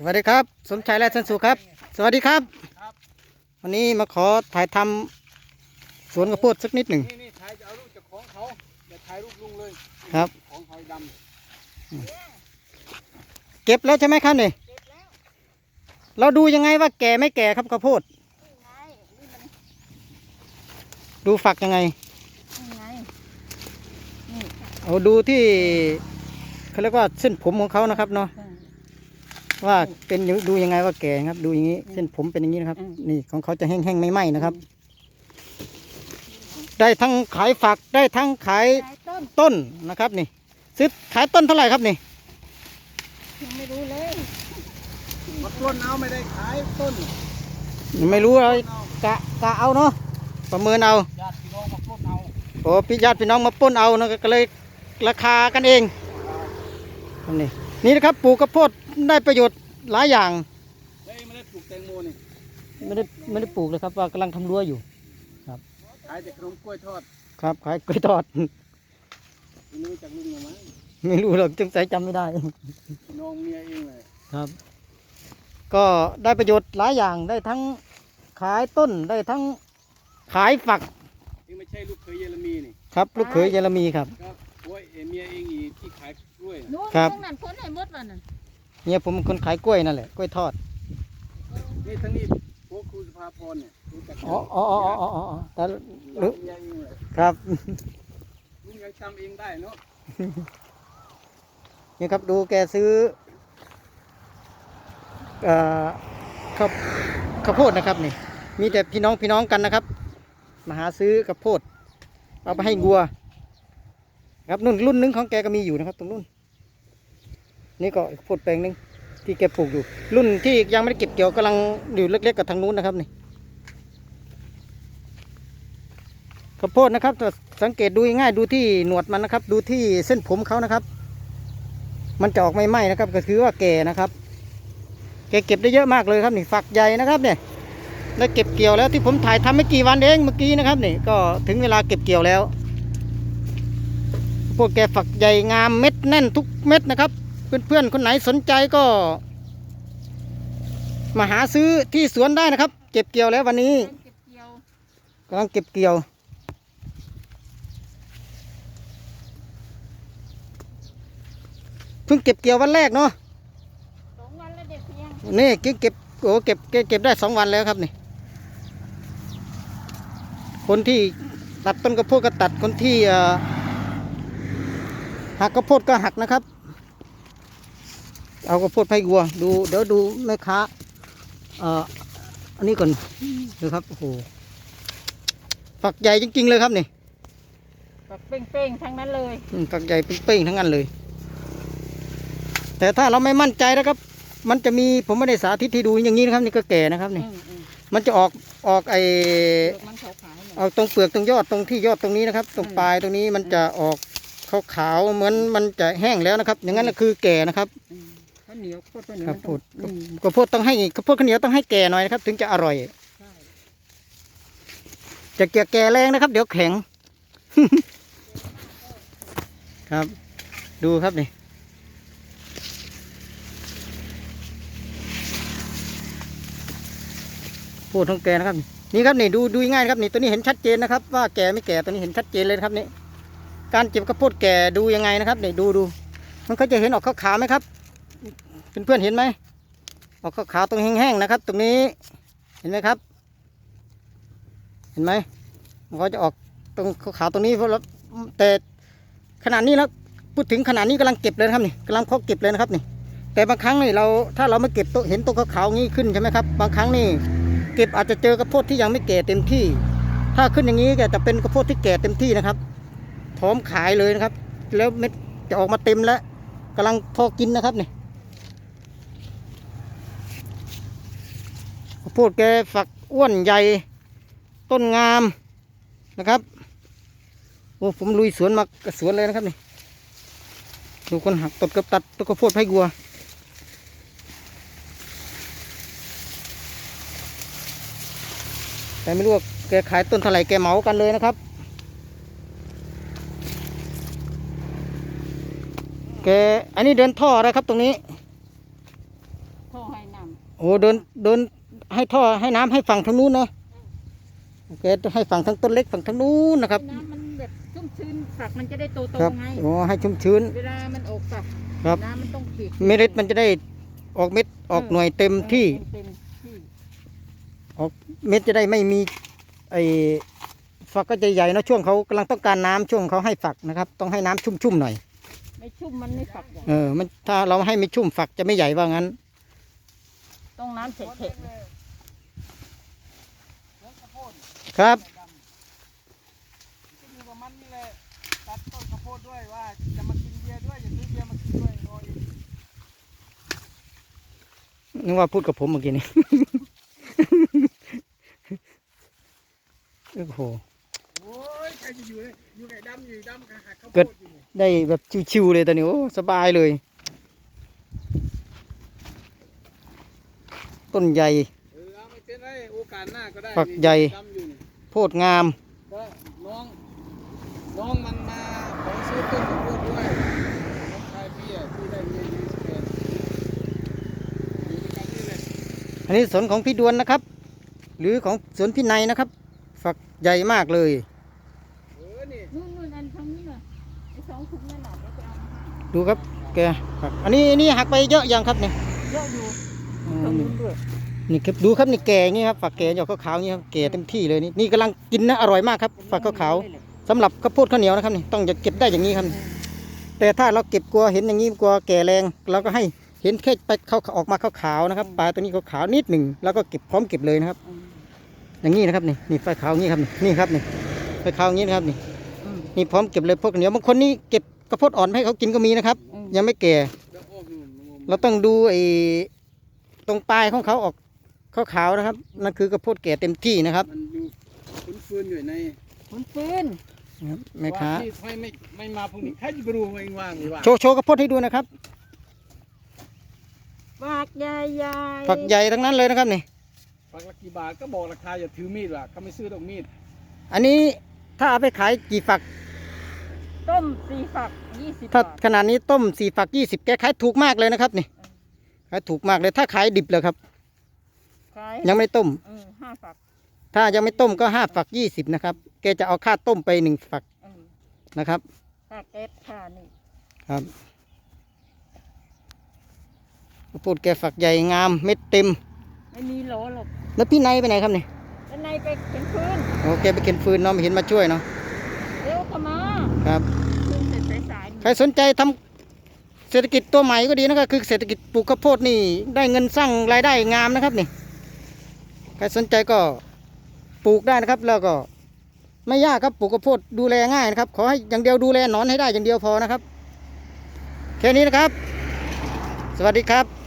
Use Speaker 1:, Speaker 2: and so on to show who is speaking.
Speaker 1: สวัสดีครับ สมชายและสันสุขครับ สวัสดีครับ
Speaker 2: ครับ
Speaker 1: วันนี้มาขอถ่ายทำสวนกระโพดสักนิดหนึ่ง
Speaker 2: นี่นี่ถ่ายจะเอารูปจากของเขาอย่าถ่ายรูปลุงเลย
Speaker 1: ครับ
Speaker 2: ของหอยด
Speaker 1: เก็บแล้วใช่ไหมครับนี่เราดูยังไงว่าแก่ไม่แก่ครับข้าวโพดดูฝักยังไง
Speaker 3: นี่ไง
Speaker 1: เอาดูที่เขาเรียกว่าเส้นผมของเขานะครับเนาะ ว่าเป็นอยู่ดูยังไงว่าแก่ครับ ดูอย่างนี้ เส้นผมเป็นอย่างนี้นะครับ นี่ของเขาจะแห้งๆไม่ไหม้นะครับ ได้ทั้งขายฝักได้ทั้งขาย
Speaker 3: ขายต้น
Speaker 1: ต้นนะครับนี่ซื้อขายต้นเท่าไหร่ครับนี่
Speaker 3: ยังไม่รู้เลยำ
Speaker 2: มาปล้นเอาไม่ได้ขายต้น
Speaker 1: ไม่รู้เรา
Speaker 2: เอา
Speaker 1: กะกะเอาเนาะประเมินเอา
Speaker 2: ญาติพี่น้องมาปล้นเอา
Speaker 1: โอ้พี่ญาติพี่น้องมาปล้นเอานะก็เลยราคากันเองนี่นี่นะครับปลูกข้าวโพด ได้ประโยชน์หลายอย่าง
Speaker 2: เฮ้ยไม่ได้ปลูกแตงโมนี่
Speaker 1: ไม่ได้ไม่ได้ปลูกเลยครับว่ากำลังทำรั้วอยู่
Speaker 2: ขายแต่ขนมกล้วยทอด
Speaker 1: ครับขายกล้วยทอด
Speaker 2: ไม่รู้จากลุงหรือมั้ง
Speaker 1: ไม่รู้หรอกจึงใส่จำไม่ได้
Speaker 2: พี่น้องเมียเองเลย
Speaker 1: ครับ ก็ได้ประโยชน์หลายอย่างได้ทั้งขายต้นได้ทั้งขายฝัก
Speaker 2: นี่ไม่ใช่ลูกเคยเยอรมีนี่
Speaker 1: ครับ ลูกเขยเยอรมีครับ
Speaker 2: ครับโอ้ยเอ้ยเมียเองอีที่ขายกล้วยน่ะ
Speaker 3: นู้น
Speaker 1: ครับ
Speaker 3: ตรงนั้นพ้นให้หมดวันนั้น
Speaker 1: เนี่ยผมเป็นคนขายกล้วยนั่นแหละกล้วยทอด
Speaker 2: นี่ทั้งนี้พวกครูสภาพรเนี่ยรู้จักกัน
Speaker 1: อ๋ออ๋ออ๋ออ๋ออ๋อแต่
Speaker 2: ลู
Speaker 1: รู้
Speaker 2: กเมียเองเลย
Speaker 1: ครับ
Speaker 2: ลุงยังจำเองได้เนาะ
Speaker 1: นี่ครับดูแกซื้อเอ่อข้าวข้าวโพดนะครับนี่ มีแต่พี่น้องพี่น้องกันนะครับ มาหาซื้อข้าวโพด เอาไปให้งัว ครับนุ่นรุ่นหนึงของแกก็มีอยู่นะครับ ตรงนู้น นี่ก็ข้าวโพดแปลงหนึงที่แกปลูกอยู่ รุ่นที่ยังไม่ได้เก็บเกี่ยวกำลังอยู่เล็กๆกับทางนู้นนะครับนี่ข้าวโพดนะครับสังเกตดูง่ายดูที่หนวดมันนะครับ ดูที่เส้นผมเขานะครับ มันจะออกไม่ไหม้นะครับ ก็คือว่าแก่นะครับแกเก็บได้เยอะมากเลยครับนี่ฝักใหญ่นะครับเนี่ยได้เก็บเกี่ยวแล้วที่ผมถ่ายทำไม่กี่วันเองเมื่อกี้นะครับนี่ก็ถึงเวลาเก็บเกี่ยวแล้ว พวกแกฝักใหญ่งามเม็ดแน่นทุกเม็ดนะครับ เพื่อนๆคนไหนสนใจก็ มาหาซื้อที่สวนได้นะครับ เก็บเกี่ยวแล้ววันนี้
Speaker 3: เก็บเกี่ยว
Speaker 1: กำลังเก็บเกี่ยว เพิ่งเก็บเกี่ยววันแรกเนาะ
Speaker 3: สองวันแล้วเด็กเพียง
Speaker 1: นี่เก็บเก็บโอ้เก็บเก็บเก็บได้สองวันแล้วครับนี่ คนที่ตัดต้นกระโพดก็ตัดคนที่เอ่อหักกระโพดก็หักนะครับ เอากระโพดไปวัว ดูเดี๋ยวดูแม่ค้าเอ่ออันนี้ก่อนดูครับโอ้โหฝักใหญ่จริงๆเลยครับนี่
Speaker 3: แบบเป้งๆทั้งนั้นเลย
Speaker 1: อืมฝักใหญ่เป็นเป้งทั้งนั้นเลย แต่ถ้าเราไม่มั่นใจนะครับ มันจะมีผมไม่ได้สาธิตให้ดูอย่างนี้นะครับ นี่ก็แก่นะครับนี่
Speaker 3: อืมอืม
Speaker 1: มันจะออกออกไอ
Speaker 3: เปลือกมันขาวๆหน่อย
Speaker 1: เอาตรงเปลือกตรงยอดตรงที่ยอดตรงนี้นะครับ ตรง
Speaker 3: อืม
Speaker 1: ปลายตรงนี้มันจะออกขาวๆเหมือนมันจะแห้งแล้วนะครับ อย่างนั้นก็คือแก่นะครับ
Speaker 3: อืมข้าว เหนียวโคตรข้าวเหนียว
Speaker 1: ครับ
Speaker 3: มัน
Speaker 1: พู
Speaker 3: ต้อ
Speaker 1: ด
Speaker 3: งอืม
Speaker 1: ข้าวโพดต้องให้ข้าวโพดข้าวเหนียวต้องให้แก่หน่อยนะครับ ถึงจะอร่อย
Speaker 3: ใช่
Speaker 1: จะแก่แก่แรงนะครับ เดี๋ยวแข็ง ครับ ดูครับนี่พูดของแกนะครับ นี่ครับนี่ดูดูง่ายนะครับนี่ตัวนี้เห็นชัดเจนนะครับ ว่าแก่ไม่แก่ตัวนี้เห็นชัดเจนเลยนะครับนี่การเก็บข้าวโพดแก่ดูยังไงนะครับนี่ดูดูมันก็จะเห็นออกขาวๆไหมครับ เพื่อนๆเห็นไหมออกขาวตรงแห้งๆนะครับ ตรงนี้เห็นไหมครับ เห็นไหมมันก็จะออกตรงขาวตรงนี้เพราะเราแต่ขนาดนี้แล้วพูดถึงขนาดนี้กำลังเก็บเลยครับนี่กำลังเพาะเก็บเลยนะครับนี่ แต่บางครั้งนี่เราถ้าเราไม่เก็บตัวเห็นตัวขาวๆงี้ขึ้นใช่ไหมครับบางครั้งนี่เก็บอาจจะเจอกระโพดที่ยังไม่แก่เต็มที่ ถ้าขึ้นอย่างนี้ก็จะเป็นกระโพดที่แก่เต็มที่นะครับ พร้อมขายเลยนะครับ แล้วเม็ดจะออกมาเต็มแล้วกำลังพอกินนะครับนี่ ข้าวโพดแกฝักอ้วนใหญ่ ต้นงามนะครับโอ้ผมลุยสวนมากับสวนเลยนะครับนี่ดูคนหักตดกับตัดต้นข้าวโพดให้วัวแต่ไม่รู้ว่าแกขายต้นเท่าไหร่แกเหมากันเลยนะครับ แกอันนี้เดินท่ออะไรครับตรงนี้
Speaker 3: โทรให้
Speaker 1: โอ้เดินเดิน ให้ท่อให้น้ำให้ฝั่งทางนู้นเนาะโอเคให้ฝั่งทางต้นเล็กฝั่งทางนู้นนะครับ
Speaker 3: น้ำมันแบบชุ่มชื้นฝักมันจะได้โต
Speaker 1: ครับ
Speaker 3: ๆไง
Speaker 1: โอ้ให้ชุ่มชื้น
Speaker 3: เวลามันออกฝัก
Speaker 1: ครับ
Speaker 3: น้ำมันต้องขีด
Speaker 1: เมล็ดมันจะได้ออกเม็ดออกหน่วยเต็มที่
Speaker 3: เต็มที่
Speaker 1: ออกเม็ดจะได้ไม่มีไอ้ฝักก็จะใหญ่เนอะช่วงเขากำลังต้องการน้ำช่วงเขาให้ฝักนะครับ ต้องให้น้ำชุ่มๆหน่อย
Speaker 3: ไม่ชุ่มมันไม่ฝักใหญ่
Speaker 1: เออมันถ้าเราให้ไม่ชุ่มฝักจะไม่ใหญ่ว่างั้น
Speaker 3: ต้องน้ำเฉะ
Speaker 1: ครับ
Speaker 2: ก็อยู่ประมาณนี้แหละตัดต้นข้าวโพดด้วยว่าจะมากินเบียร์ด้วยจะซื้อเบียร์มากินด้วยรออีก
Speaker 1: นึกว่าพูดกับผมเมื่อกี้นี่โอ้โห
Speaker 2: โอ้ยใครจะอยู่เลยอยู่ไก่ดำอยู่ดำกับหักข้าวโพ
Speaker 1: เกิ
Speaker 2: ด
Speaker 1: ด
Speaker 2: อยู่นี่
Speaker 1: ได้แบบชิวๆเลยตอนนี้โอ้สบายเลย ต้นใหญ่
Speaker 2: เออเอาไม่เป็นไรโอกาสหน้าก็ได้
Speaker 1: ฝักใหญ่
Speaker 2: ดำอยู่นี่
Speaker 1: โพดงาม
Speaker 2: ก็น้องน้องมันมาขอซื้อต้นข้าวโพดด้วยน้องชายพี่อะที่ได้เรียนยูสเปนอยู่ด้วยกันนี่แหละ
Speaker 1: อันนี้สวนของพี่ดวนนะครับ หรือของสวนพี่ในนะครับ ฝักใหญ่มากเลย
Speaker 2: เออนี่
Speaker 3: ๆนู่นนู่นอันทางนี้น่ะไอ้สองถุงนั่นน่ะเดี๋ยวไปเอามาให้
Speaker 1: ดูครับแกฝักอันนี้อันนี้หักไปเยอะยังครับเนี่ย
Speaker 3: เยอะอยู่
Speaker 1: อื
Speaker 3: ทาง
Speaker 1: ม
Speaker 3: นู้นด้วย
Speaker 1: นี่ครับดูครับนี่แก่อย่างนี้ครับฝักแก่หยอกขาวๆอย่างนี้ครับแก่เต็มที่เลยนี่นี่กำลังกินนะอร่อยมากครับฝักขาวๆสำหรับข้าวโพดข้าวเหนียวนะครับนี่ต้องจะเก็บได้อย่างนี้ครับ แต่ถ้าเราเก็บกลัวเห็นอย่างนี้กลัวแก่แรงเราก็ให้เห็นแค่ไปเขาออกมาขาวๆนะครับปลายตัวนี้ขาวๆนิดหนึ่งแล้วก็เก็บพร้อมเก็บเลยนะครับ
Speaker 3: อืม
Speaker 1: อย่างนี้นะครับนี่นี่ไฟขาวอย่างนี้ครับนี่นี่ครับนี่ไฟขาวอย่างนี้นะครับนี่
Speaker 3: อืม
Speaker 1: นี่พร้อมเก็บเลยพวกเหนียวบางคนนี่เก็บกระโพดอ่อนให้เขากินก็มีนะครับ
Speaker 3: อืม
Speaker 1: ยังไม่แก่
Speaker 2: แล้วอ้อมนู่นนู่น
Speaker 1: เราต้องดูไอ้ตรงปลายของเขาออก ขาวๆนะครับ นั่นคือกระโพดแก่เต็มที่นะครับ
Speaker 2: มันอยู่ฟื้นฟื้นๆอยู่ใน
Speaker 3: มันฟื้น
Speaker 1: นะครับแม่ค้า
Speaker 2: ว่าที่ไม่ไม่ไม่มาพวกนี้ใครจะไปรู้ว่าเองว่างหรือว่า
Speaker 1: โชว์โชว์กระโพดให้ดูนะครับ
Speaker 3: ฝักใหญ่ๆ
Speaker 1: ฝักใหญ่ทั้งนั้นเลยนะครับนี่
Speaker 2: ฝักละกี่บาทก็บอกราคาอย่าถือมีดว่ะเขาไม่ซื้อดอกมีด
Speaker 1: อันนี้ถ้าเอาไปขายกี่ฝัก
Speaker 3: ต้มสี่ฝักยี่สิบ
Speaker 1: ถ้า
Speaker 3: บาท
Speaker 1: ขนาดนี้ต้มสี่ฝักยี่สิบแกขายถูกมากเลยนะครับนี่ขายถูกมากเลยถ้าขายดิบเลยครับ
Speaker 3: ขาย
Speaker 1: ยังไม่ต้ม
Speaker 3: เออห้าฝัก
Speaker 1: ถ้ายังไม่ต้มก็ห้าฝักยี่สิบนะครับ แกจะเอาค่าต้มไปหนึ่งฝัก
Speaker 3: เออ
Speaker 1: นะครับ
Speaker 3: ค่าแก๊สค่านี่
Speaker 1: ครับพูดแกฝักใหญ่งามเม็ดเต็ม
Speaker 3: ไม่มีโหลหรอก
Speaker 1: แล้วพี่นายไปไหนครับนี่
Speaker 3: ด้านในไปเป็นพื้น
Speaker 1: โอ้แกไปเข็นฟืนเนาะไม่เห็นมาช่วยเนาะ
Speaker 3: เร็วเข้ามา
Speaker 1: ครับ
Speaker 3: พื้นเสร็จสายๆ
Speaker 1: ใครสนใจทำเศรษฐกิจตัวใหม่ก็ดีนะครับคือเศรษฐกิจปลูกข้าวโพดนี่ได้เงินสร้างรายได้งามนะครับนี่ ใครสนใจก็ปลูกได้นะครับ แล้วก็ไม่ยากครับปลูกข้าวโพดดูแลง่ายนะครับ ขอให้อย่างเดียวดูแลหนอนให้ได้อย่างเดียวพอนะครับ แค่นี้นะครับ สวัสดีครับ